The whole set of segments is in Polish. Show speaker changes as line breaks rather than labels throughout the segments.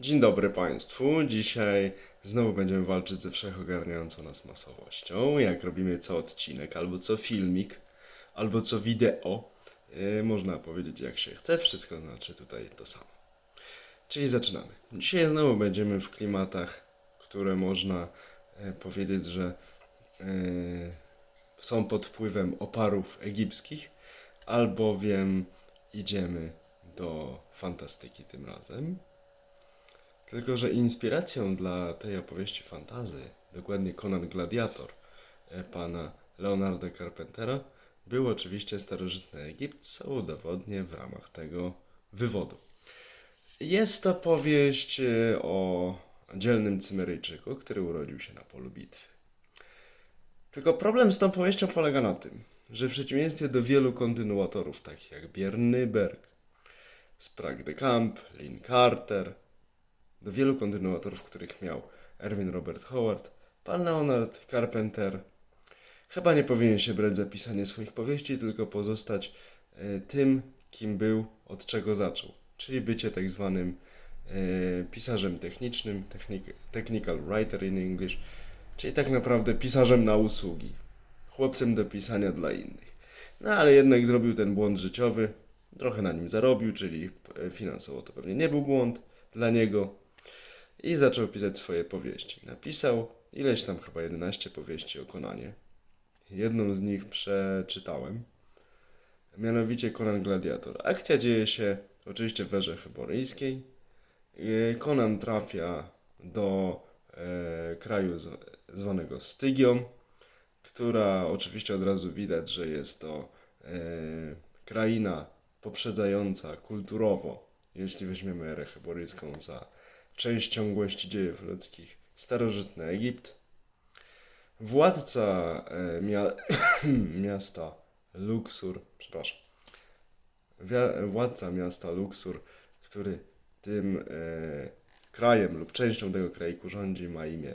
Dzień dobry Państwu. Dzisiaj znowu będziemy walczyć ze wszechogarniającą nas masowością. Jak robimy co odcinek, albo co filmik, albo co wideo. Yy, można powiedzieć jak się chce, wszystko znaczy tutaj to samo. Czyli zaczynamy. Dzisiaj znowu będziemy w klimatach, które można e, powiedzieć, że e, są pod wpływem oparów egipskich, albowiem idziemy do fantastyki tym razem. Tylko, że inspiracją dla tej opowieści fantazy, dokładnie Conan Gladiator e, pana Leonarda Carpentera, był oczywiście starożytny Egipt, co udowodnię w ramach tego wywodu. Jest to powieść e, o dzielnym Cymeryjczyku, który urodził się na polu bitwy. Tylko problem z tą powieścią polega na tym, że w przeciwieństwie do wielu kontynuatorów, takich jak Biernyberg, Sprague de Camp, Lynn Carter, do wielu kontynuatorów, których miał Erwin Robert Howard, pan Leonard Carpenter chyba nie powinien się brać za pisanie swoich powieści, tylko pozostać e, tym, kim był, od czego zaczął, czyli bycie tak zwanym e, pisarzem technicznym, technic- technical writer in English, czyli tak naprawdę pisarzem na usługi, chłopcem do pisania dla innych. No ale jednak zrobił ten błąd życiowy, trochę na nim zarobił, czyli e, finansowo to pewnie nie był błąd dla niego, i zaczął pisać swoje powieści. Napisał ileś tam chyba 11 powieści o Konanie. Jedną z nich przeczytałem, mianowicie Conan Gladiator. Akcja dzieje się oczywiście w Werze Chyboryjskiej. Yy, Conan trafia do e, kraju z, zwanego Stygią, która oczywiście od razu widać, że jest to e, kraina poprzedzająca kulturowo, jeśli weźmiemy erę chyboryjską za część ciągłości dziejów ludzkich, starożytny Egipt. Władca e, mia miasta Luxor, przepraszam, władca miasta Luxor, który tym e, krajem lub częścią tego kraju rządzi, ma imię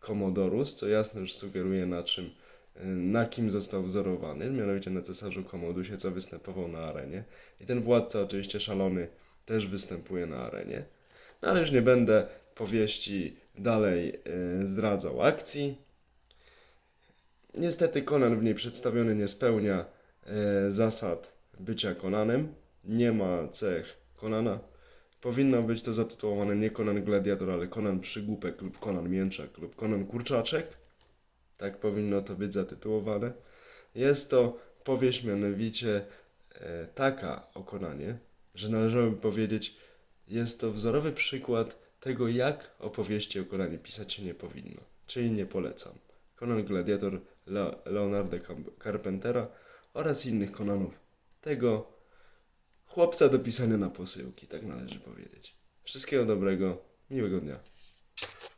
Commodorus, co jasno już sugeruje na czym, e, na kim został wzorowany, mianowicie na cesarzu Komodusie, co występował na arenie. I ten władca, oczywiście szalony, też występuje na arenie. No ale już nie będę powieści dalej e, zdradzał akcji. Niestety Conan w niej przedstawiony nie spełnia e, zasad bycia Conanem. Nie ma cech Conana. Powinno być to zatytułowane nie Conan Gladiator, ale Conan Przygłupek lub Conan Mięczak lub Conan Kurczaczek. Tak powinno to być zatytułowane. Jest to powieść mianowicie e, taka o Conanie, że należałoby powiedzieć, jest to wzorowy przykład tego, jak opowieści o Konanie pisać się nie powinno. Czyli nie polecam. Conan Gladiator Le Leonarda Carpentera oraz innych Konanów. Tego chłopca do pisania na posyłki, tak należy powiedzieć. Wszystkiego dobrego, miłego dnia.